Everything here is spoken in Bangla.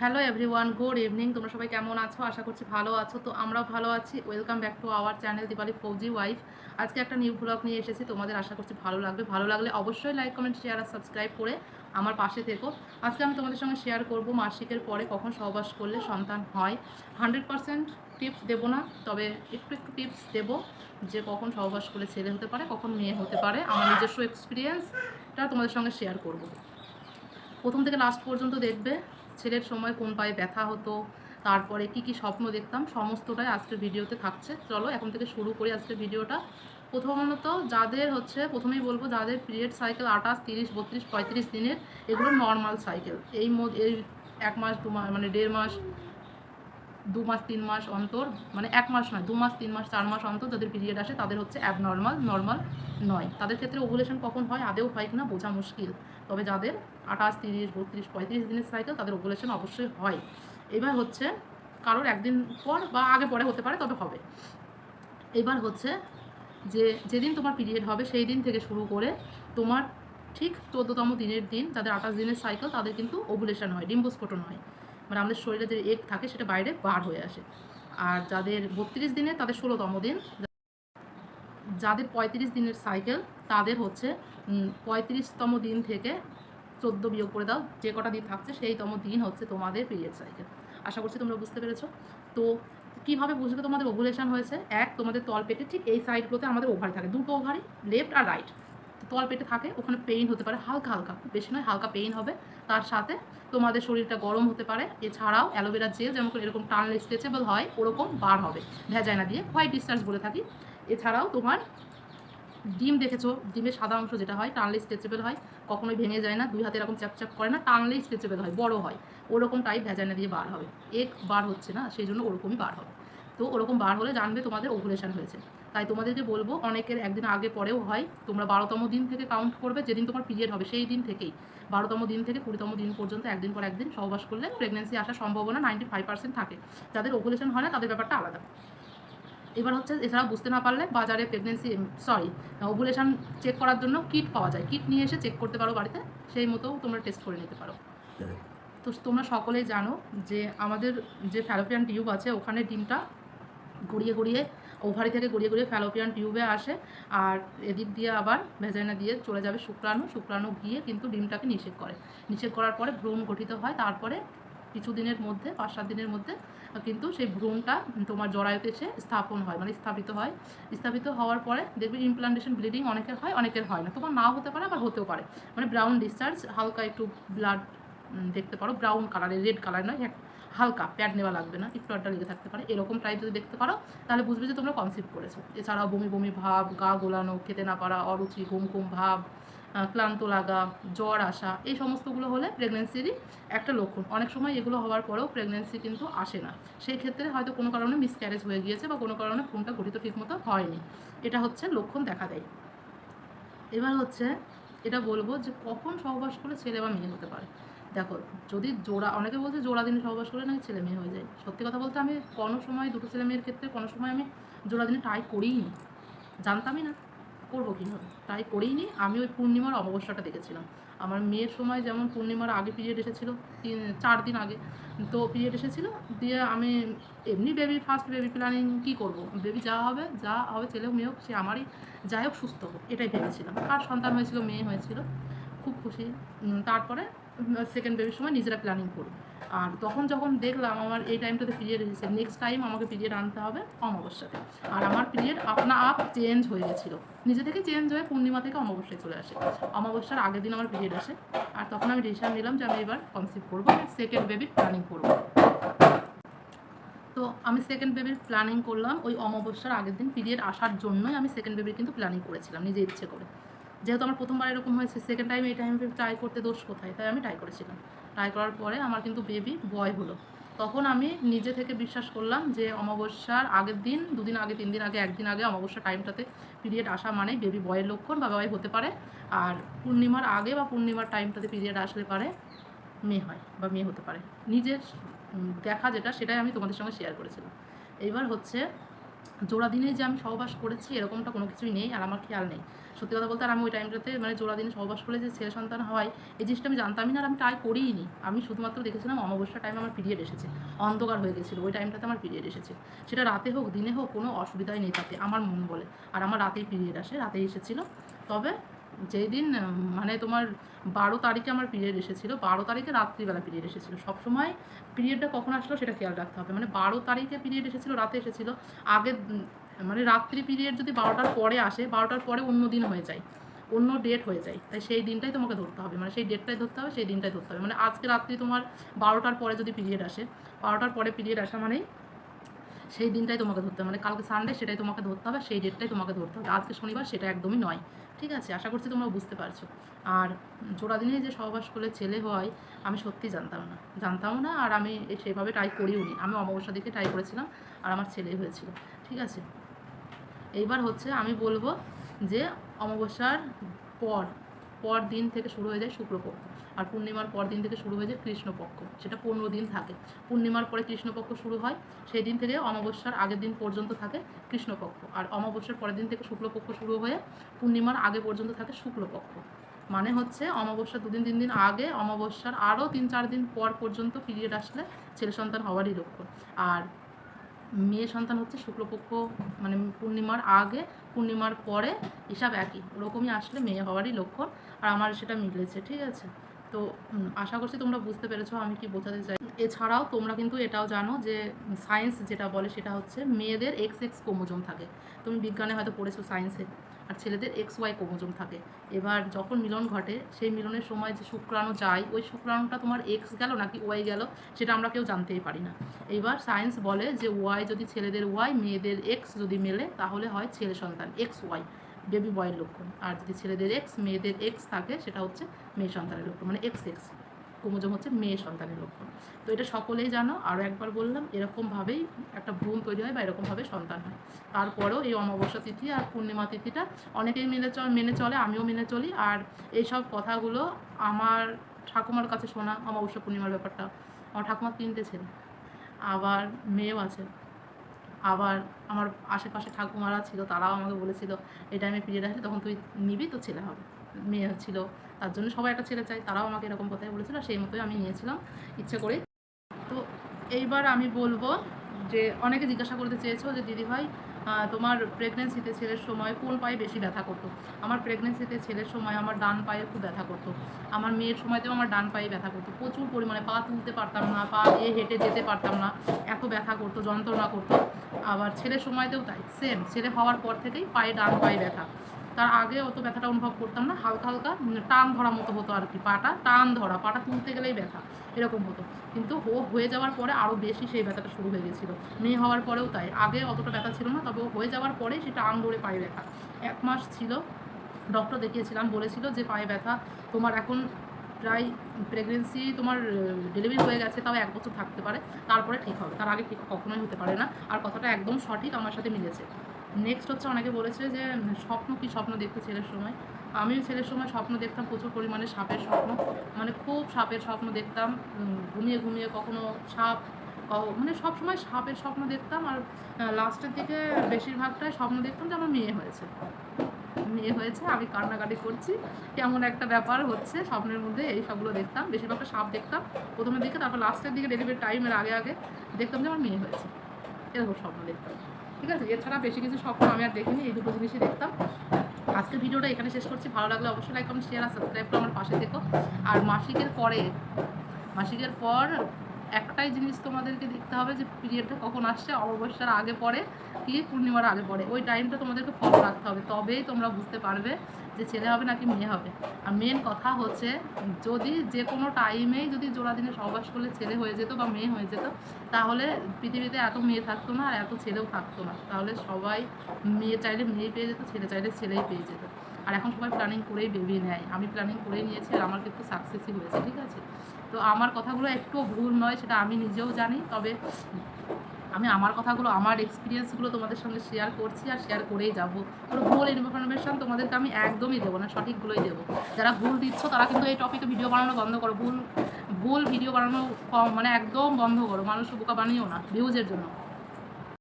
হ্যালো এভরিওয়ান গুড ইভিনিং তোমরা সবাই কেমন আছো? আশা করছি ভালো আছো। তো আমরাও ভালো আছি। Welcome back to our channel Dipali Fauji wife আজকে একটা নিউ ব্লগ নিয়ে এসেছি, তোমাদের আশা করছি ভালো লাগবে। ভালো লাগলে অবশ্যই লাইক কমেন্ট শেয়ার আর সাবস্ক্রাইব করে আমার পাশে থেকো। আজকে আমি তোমাদের সঙ্গে শেয়ার করব মাসিকের পরে কখন সহবাস করলে সন্তান হয়। হান্ড্রেড পার্সেন্ট টিপস দেবো না, তবে একটু একটু টিপস দেবো যে কখন সহবাস করলে ছেলে হতে পারে, কখন মেয়ে হতে পারে। আমার নিজস্ব এক্সপিরিয়েন্সটা তোমাদের সঙ্গে শেয়ার করব। প্রথম থেকে লাস্ট পর্যন্ত দেখবে। ছেলের সময় কোন পায়ে ব্যথা হতো, তারপরে কি কি স্বপ্ন দেখতাম, সমস্তটাই আজকের ভিডিওতে থাকছে। চলো এখন থেকে শুরু করি আজকের ভিডিওটা। প্রথমত যাদের হচ্ছে, প্রথমেই বলব যাদের পিরিয়ড সাইকেল আঠাশ, তিরিশ, বত্রিশ, পঁয়ত্রিশ দিনের, এগুলো নর্মাল সাইকেল এই এই এক মাস, দু মাস মানে দেড় মাস দু মাস, তিন মাস অন্তর মানে এক মাস নয়, দু মাস, তিন মাস, চার মাস অন্তর যাদের পিরিয়ড আসে তাদের হচ্ছে অ্যাবনর্মাল নর্মাল নয়। তাদের ক্ষেত্রে ওভুলেশন কখন হয়, আদেও হয় কিনা বোঝা মুশকিল। তবে যাদের আঠাশ, তিরিশ, বত্রিশ, পঁয়ত্রিশ দিনের সাইকেল তাদের ওভুলেশন অবশ্যই হয়। এবার হচ্ছে কারোর একদিন পর বা আগে পরে হতে পারে, তবে হবে। এবার হচ্ছে যে, যেদিন তোমার পিরিয়ড হবে সেই দিন থেকে শুরু করে তোমার ঠিক চোদ্দোতম দিনের দিন, যাদের আঠাশ দিনের সাইকেল তাদের কিন্তু ওভুলেশন হয় ডিম্বস্ফোটন হয় মানে আমাদের শরীরে যে এগ থাকে সেটা বাইরে বার হয়ে আসে। আর যাদের বত্রিশ দিনে তাদের ষোলোতম দিন। যাদের পঁয়ত্রিশ দিনের সাইকেল তাদের হচ্ছে পঁয়ত্রিশতম দিন থেকে চোদ্দ বিয়োগ করে দাও, যে কটা দিন থাকছে সেইতম দিন হচ্ছে তোমাদের পিরিয়ড সাইকেল আশা করছি তোমরা বুঝতে পেরেছ। তো কীভাবে বুঝবে তোমাদের ওভুলেশন হয়েছে? এক, তোমাদের তল পেটে ঠিক এই সাইডগুলোতে আমাদের ওভারি থাকে। দুটো ওভারি লেফট আর রাইট তল পেটে থাকে, ওখানে পেইন হতে পারে হালকা হালকা। বেশি নয়, হালকা পেইন হবে। তার সাথে তোমাদের শরীরটা গরম হতে পারে। এছাড়াও অ্যালোভেরা জেল যেমন এরকম টানলে স্ট্রেচেবল হয়, ওরকম বার হবে। ভেজাইনা দিয়ে হোয়াইট ডিসচার্জ বলে থাকি। এছাড়াও তোমার ডিম দেখেছ? ডিমের সাদা অংশ যেটা হয়, টানলে স্ট্রেচেবল হয়, কখনোই ভেঙে যায় না, দুই হাতে এরকম চ্যাপচ্যাপ করে না, টানলেই স্ট্রেচেবল হয়, বড় হয়। ওরকম টাইপ ভেজাইনা দিয়ে বার হবে। এক বার হচ্ছে না, সেই জন্য ওরকমই বার হবে। তো ওরকম বার হলে জানবে তোমাদের ওভুলেশন হয়েছে। তাই তোমাদেরকে বলব, অনেকের একদিন আগে পরেও হয়। তোমরা বারোতম দিন থেকে কাউন্ট করবে, যেদিন তোমার পিরিয়ড হবে সেই দিন থেকেই। বারোতম দিন থেকে কুড়িতম দিন পর্যন্ত একদিন পর একদিন সহবাস করলে প্রেগনেন্সি আসার সম্ভাবনা নাইনটি ফাইভ পার্সেন্ট থাকে। যাদের ওভুলেশন হয় না, তাদের ব্যাপারটা আলাদা। এবার হচ্ছে এছাড়া বুঝতে না পারলে বাজারে প্রেগনেন্সি সরি ওভুলেশন চেক করার জন্য কিট পাওয়া যায়। কিট নিয়ে এসে চেক করতে পারো বাড়িতে, সেই মতো তোমরা টেস্ট করে নিতে পারো। তো তোমরা সকলেই জানো যে আমাদের যে ফ্যালোপিয়ান টিউব আছে, ওখানে ডিমটা গড়িয়ে গড়িয়ে ওভারি থেকে গড়িয়ে গড়িয়ে ফ্যালোপিয়ান টিউবে আসে আর এদিক দিয়ে আবার ভেজাইনা দিয়ে চলে যাবে শুক্রাণু। শুক্রাণু গিয়ে কিন্তু ডিমটাকে নিষেধ করে। নিষেধ করার পরে ভ্রূণ গঠিত হয়। তারপরে কিছু দিনের মধ্যে, পাঁচ সাত দিনের মধ্যে কিন্তু সেই ভ্রূণটা তোমার জরায়ুতে এসে স্থাপন হয় মানে স্থাপিত হয়। স্থাপিত হওয়ার পরে দেখবে ইমপ্লান্টেশন ব্লিডিং অনেকের হয় অনেকের হয় না। তোমার নাও হতে পারে, আবার হতেও পারে। মানে ব্রাউন ডিসচার্জ হালকা একটু ব্লাড দেখতে পারো ব্রাউন কালারের রেড কালার নয় হালকা প্যাড নেওয়া লাগবে না, একটু আড্ডা লেগে থাকতে পারে। এরকম টাইপ যদি দেখতে পারো, তাহলে বুঝবে যে তোমরা কনসিভ করেছ। এছাড়াও বমি বমি ভাব, গা গোলানো, খেতে না পারা, অরুচি ঘুম ঘুম ভাব ক্লান্ত লাগা, জ্বর আসা, এই সমস্তগুলো হলে প্রেগনেন্সিরই একটা লক্ষণ। অনেক সময় এগুলো হওয়ার পরেও প্রেগনেন্সি কিন্তু আসে না। সেই ক্ষেত্রে হয়তো কোনো কারণে মিসক্যারেজ হয়ে গিয়েছে বা কোনো কারণে ফোনটা গঠিত ঠিকমতো হয়নি। এটা হচ্ছে লক্ষণ দেখা দেয়। এবার হচ্ছে, এটা বলব যে কখন সহবাস করে ছেলে বা মেয়ে হতে পারে? দেখো, যদি জোড়া অনেকে বলছে জোড়া দিনে সহবাস করে নাকি ছেলে মেয়ে হয়ে যায়। সত্যি কথা বলতে আমি কোনো সময় দুটো ছেলে মেয়ের ক্ষেত্রে কোনো সময় আমি জোড়া দিনে ট্রাই করিই নি জানতামই না, করব কীভাবে? ট্রাই করেই নি আমি ওই পূর্ণিমার অমাবস্যাটা দেখেছিলাম। আমার মেয়ের সময় যেমন পূর্ণিমার আগে পিরিয়ড এসেছিল, তিন চার দিন আগে, তো পিরিয়ড এসেছিল, দিয়ে আমি এমনি বেবি ফার্স্ট বেবি প্ল্যানিং কী করব? বেবি যা হবে যা হবে ছেলে মেয়ে হোক, সে আমারই, যাই হোক সুস্থ হোক, এটাই ভেবেছিলাম। আর সন্তান হয়েছিল, মেয়ে হয়েছিল, খুব খুশি। তারপরে সেকেন্ড বেবির সময় নিজেরা প্ল্যানিং করি আর তখন যখন দেখলাম আমার এই টাইমটাতে পিরিয়ড এসেছে নেক্সট টাইম আমাকে পিরিয়ড আনতে হবে অমাবস্যাতে। আর আমার পিরিয়ড আপনা আপ চেঞ্জ হয়ে গেছিল। নিজে থেকে চেঞ্জ হয়ে পূর্ণিমা থেকে অমাবস্যায় চলে আসে। অমাবস্যার আগের দিন আমার পিরিয়ড আসে। আর তখন আমি ডিসিশন নিলাম যে আমি এবার কনসিভ করব সেকেন্ড বেবির প্ল্যানিং করব। তো আমি সেকেন্ড বেবির প্ল্যানিং করলাম, ওই অমাবস্যার আগের দিন পিরিয়ড আসার জন্যই আমি সেকেন্ড বেবির কিন্তু প্ল্যানিং করেছিলাম নিজে ইচ্ছে করে। যেহেতু আমার প্রথমবার এরকম হয়েছে সেকেন্ড টাইম এই টাইমে ট্রাই করতে দোষ কোথায়? তাই আমি ট্রাই করেছিলাম। ট্রাই করার পরে আমার কিন্তু বেবি বয় হলো। তখন আমি নিজে থেকে বিশ্বাস করলাম যে অমাবস্যার আগের দিন, দুদিন আগে, তিন দিন আগে, একদিন আগে অমাবস্যা টাইমটাতে পিরিয়ড আসা মানে বেবি বয়ের লক্ষণ বা বয় হতে পারে। আর পূর্ণিমার আগে বা পূর্ণিমার টাইমটাতে পিরিয়ড আসলে পারে মেয়ে হয় বা মেয়ে হতে পারে। নিজের দেখা যেটা সেটাই আমি তোমাদের সঙ্গে শেয়ার করেছিলাম। এইবার হচ্ছে জোড়া দিনে যে আমি সহবাস করেছি, এরকমটা কোনো কিছুই নেই আর আমার খেয়াল নেই। সত্যি কথা বলতে আর আমি ওই টাইমটাতে মানে জোড়া দিনে সহবাস করে যে ছেলে সন্তান হয়, এই জিনিসটা আমি জানতামই না আর আমি ট্রাই করিই নি আমি শুধুমাত্র দেখেছিলাম অমাবস্যার টাইমে আমার পিরিয়ড এসেছে, অন্ধকার হয়ে গেছিল, ওই টাইমটাতে আমার পিরিয়ড এসেছে। সেটা রাতে হোক, দিনে হোক, কোনো অসুবিধাই নেই তাতে, আমার মন বলে। আর আমার রাতেই পিরিয়ড আসে, রাতেই এসেছিল। তবে যেই দিন মানে তোমার বারো তারিখে আমার পিরিয়ড এসেছিল, বারো তারিখে রাত্রিবেলা পিরিয়ড এসেছিল। সবসময় পিরিয়ডটা কখন আসলো সেটা খেয়াল রাখতে হবে। মানে বারো তারিখে পিরিয়ড এসেছিল, রাতে এসেছিল। আগে মানে রাত্রি পিরিয়ড যদি বারোটার পরে আসে, বারোটার পরে অন্য দিন হয়ে যায়। অন্য ডেট হয়ে যায়। তাই সেই দিনটাই তোমাকে ধরতে হবে। মানে সেই ডেটটাই ধরতে হবে, সেই দিনটাই ধরতে হবে। মানে আজকে রাত্রি তোমার বারোটার পরে যদি পিরিয়ড আসে, বারোটার পরে পিরিয়ড আসা মানেই সেই দিনটাই তোমাকে ধরতে হবে। মানে কালকে সানডে সেটাই তোমাকে ধরতে হবে, সেই ডেটটাই তোমাকে ধরতে হবে। আজকে শনিবার সেটা একদমই নয়। ঠিক আছে? আশা করছি তোমরা বুঝতে পারছ। আর জোড়া দিনে যে সহবাস করলে ছেলে হয়, আমি সত্যি জানতাম না। জানতাম না আর আমি সেভাবে ট্রাই করিও নি। আমি অমাবস্যা দিকে ট্রাই করেছিলাম আর আমার ছেলে হয়েছিল। ঠিক আছে? এইবার হচ্ছে আমি বলব যে অমাবস্যার পর পর দিন থেকে শুরু হয়ে যায় শুক্রপক্ষ আর পূর্ণিমার পর দিন থেকে শুরু হয়ে যায় কৃষ্ণপক্ষ, সেটা পনেরো দিন থাকে। পূর্ণিমার পরে কৃষ্ণপক্ষ শুরু হয়, সেই দিন থেকে অমাবস্যার আগের দিন পর্যন্ত থাকে কৃষ্ণপক্ষ আর অমাবস্যার পরের দিন থেকে শুক্লপক্ষ শুরু হয়ে পূর্ণিমার আগে পর্যন্ত থাকে শুক্লপক্ষ। মানে হচ্ছে অমাবস্যা দুদিন, তিন দিন আগে অমাবস্যার আরও তিন, চার দিন পর পর্যন্ত পিরিয়ড আসলে ছেলে সন্তান হওয়ারই লক্ষণ। আর মেয়ে সন্তান হচ্ছে শুক্লপক্ষ মানে পূর্ণিমার আগে, পূর্ণিমার পরে হিসাব একই। ওরকমই আসলে মেয়ে হওয়ারই লক্ষণ আর আমার সেটা মিলেছে, ঠিক আছে? তো আশা করছি তোমরা বুঝতে পেরেছ, আমি কি বোঝাতে চাই? এছাড়াও তোমরা কিন্তু এটাও জানো যে, সায়েন্স যেটা বলে সেটা হচ্ছে মেয়েদের এক্স এক্স ক্রোমোজোম থাকে। তুমি বিজ্ঞানে হয়তো পড়েছো সায়েন্সে। আর ছেলেদের এক্স ওয়াই ক্রোমোজোম থাকে। এবার যখন মিলন ঘটে, সেই মিলনের সময় যে শুক্রাণু যায়, ওই শুক্রাণুটা তোমার এক্স গেল নাকি ওয়াই গেল, সেটা আমরা কেউ জানতেই পারি না। এইবার সায়েন্স বলে যে ওয়াই যদি ছেলেদের ওয়াই মেয়েদের এক্স যদি মেলে, তাহলে হয় ছেলে সন্তান এক্স ওয়াই বেবি বয়ের লক্ষণ। আর যদি ছেলেদের এক্স মেয়েদের এক্স থাকে, সেটা হচ্ছে মেয়ে সন্তানের লক্ষণ মানে এক্স এক্স ক্রোমোজোম হচ্ছে মেয়ে সন্তানের লক্ষণ। তো এটা সকলেই জানো। আরও একবার বললাম, এরকমভাবেই একটা ভ্রূণ তৈরি হয় বা এরকমভাবে সন্তান হয়। তারপরেও এই অমাবস্যা তিথি আর পূর্ণিমা তিথিটা অনেকেই মেনে চল মেনে চলে, আমিও মেনে চলি। আর এইসব কথাগুলো আমার ঠাকুমার কাছে শোনা, অমাবস্যা পূর্ণিমার ব্যাপারটা। আমার ঠাকুমার তিনটে ছেলে, আবার মেয়েও আছে। আবার আমার আশেপাশে ঠাকুমারা ছিল, তারাও আমাকে বলেছিল, এই টাইমে পিরিয়ড আসে তখন তুই নিবি, তো ছেলে হবে। মেয়ে ছিল তার জন্য সবাই একটা ছেলে চাই তারাও আমাকে এরকম কথাই বলেছিল সেই মতোই আমি নিয়েছিলাম ইচ্ছে করে। তো এইবার আমি বলব যে অনেকে জিজ্ঞাসা করতে চেয়েছো যে দিদিভাই আহ, তোমার প্রেগনেন্সিতে ছেলের সময় কোন পায়ে বেশি ব্যথা করতো? আমার প্রেগনেন্সিতে ছেলের সময় আমার ডান পায়ে খুব ব্যথা করতো। আমার মেয়ের সময়তেও আমার ডান পায়ে ব্যথা করতো। প্রচুর পরিমাণে পা তুলতে পারতাম না পা দিয়ে হেঁটে যেতে পারতাম না এত ব্যথা করতো যন্ত্রণা করতো। আবার ছেলের সময়তেও তাই সেম ছেলে হওয়ার পর থেকেই পায়ে ডান পায়ে ব্যথা। তার আগে অত ব্যথাটা অনুভব করতাম না, হালকা হালকা মানে টান ধরা মতো হতো আর কি, পাটা, টান ধরা, পাটা তুলতে গেলেই ব্যথা, এরকম হতো। কিন্তু ও হয়ে যাওয়ার পরে আরও বেশি সেই ব্যথাটা শুরু হয়ে গেছিল। মেয়ে হওয়ার পরেও তাই, আগে অতটা ব্যথা ছিল না, তবে ও হয়ে যাওয়ার পরে সেটা টান ধরে পায়ে ব্যথা। এক মাস ছিল ডক্টর দেখিয়েছিলাম, বলেছিল যে পায়ে ব্যথা, তোমার এখন প্রায় প্রেগনেন্সি তোমার ডেলিভারি হয়ে গেছে, তাও এক বছর থাকতে পারে, তারপরে ঠিক হবে। তার আগে ঠিক কখনোই হতে পারে না, আর কথাটা একদম সঠিক, আমার সাথে মিলেছে। নেক্সট হচ্ছে অনেকে বলেছে যে স্বপ্ন কি স্বপ্ন দেখতে ছেলের সময়? আমিও ছেলের সময় স্বপ্ন দেখতাম, প্রচুর পরিমাণে সাপের স্বপ্ন। মানে খুব সাপের স্বপ্ন দেখতাম ঘুমিয়ে ঘুমিয়ে কখনো সাপ মানে সব সময় সাপের স্বপ্ন দেখতাম আর লাস্টের দিকে বেশিরভাগটাই স্বপ্ন দেখতাম যে আমার মেয়ে হয়েছে। মেয়ে হয়েছে, আমি কান্নাকাটি করছি। কেমন একটা ব্যাপার হচ্ছে, স্বপ্নের মধ্যে এই সবগুলো দেখতাম। বেশিরভাগটা সাপ দেখতাম প্রথমের দিকে, তারপর লাস্টের দিকে ডেলিভারি টাইমের আগে আগে দেখতাম যে আমার মেয়ে হয়েছে। এরকম স্বপ্ন দেখতাম। ঠিক আছে? এছাড়া বেশি কিছু স্বপ্ন আমি আর দেখিনি, এই দুটো জিনিসই দেখতাম। আজকের ভিডিওটা এখানে শেষ করছি। ভালো লাগলে অবশ্যই লাইক কমেন্ট শেয়ার আর সাবস্ক্রাইব করে আমার পাশে দেখো আর মাসিকের পরে, মাসিকের পর একটাই জিনিস তোমাদেরকে দেখতে হবে যে পিরিয়ডটা কখন আসছে, অমাবস্যার আগে পরে কি পূর্ণিমার আগে পরে ওই টাইমটা তোমাদেরকে ফলো রাখতে হবে। তবেই তোমরা বুঝতে পারবে যে ছেলে হবে নাকি মেয়ে হবে। আর মেন কথা হচ্ছে, যদি যে কোনো টাইমেই যদি জোড়া দিনে সহবাস করলে ছেলে হয়ে যেত বা মেয়ে হয়ে যেত, তাহলে পৃথিবীতে এত মেয়ে থাকতো না আর এত ছেলেও থাকতো না। তাহলে সবাই মেয়ে চাইলে মেয়ে পেয়ে যেত, ছেলে চাইলে ছেলেই পেয়ে যেত। আর এখন সবাই প্ল্যানিং করেই বেবি নেয় আমি প্ল্যানিং করেই নিয়েছি আর আমার কিন্তু সাকসেসই হয়েছে, ঠিক আছে? তো আমার কথাগুলো একটু ভুল নয়, সেটা আমি নিজেও জানি, তবে আমি আমার কথাগুলো, আমার এক্সপিরিয়েন্সগুলো তোমাদের সঙ্গে শেয়ার করছি আর শেয়ার করেই যাব। কোনো ভুল ইনফরমেশন তোমাদেরকে আমি একদমই দেবো না, সঠিকগুলোই দেবো। যারা ভুল দিচ্ছ, তারা কিন্তু এই টপিকে ভিডিও বানানো বন্ধ করো। ভুল ভুল ভিডিও বানানো কম মানে একদম বন্ধ করো। মানুষ বোকা বানিও না ভিউজের জন্য।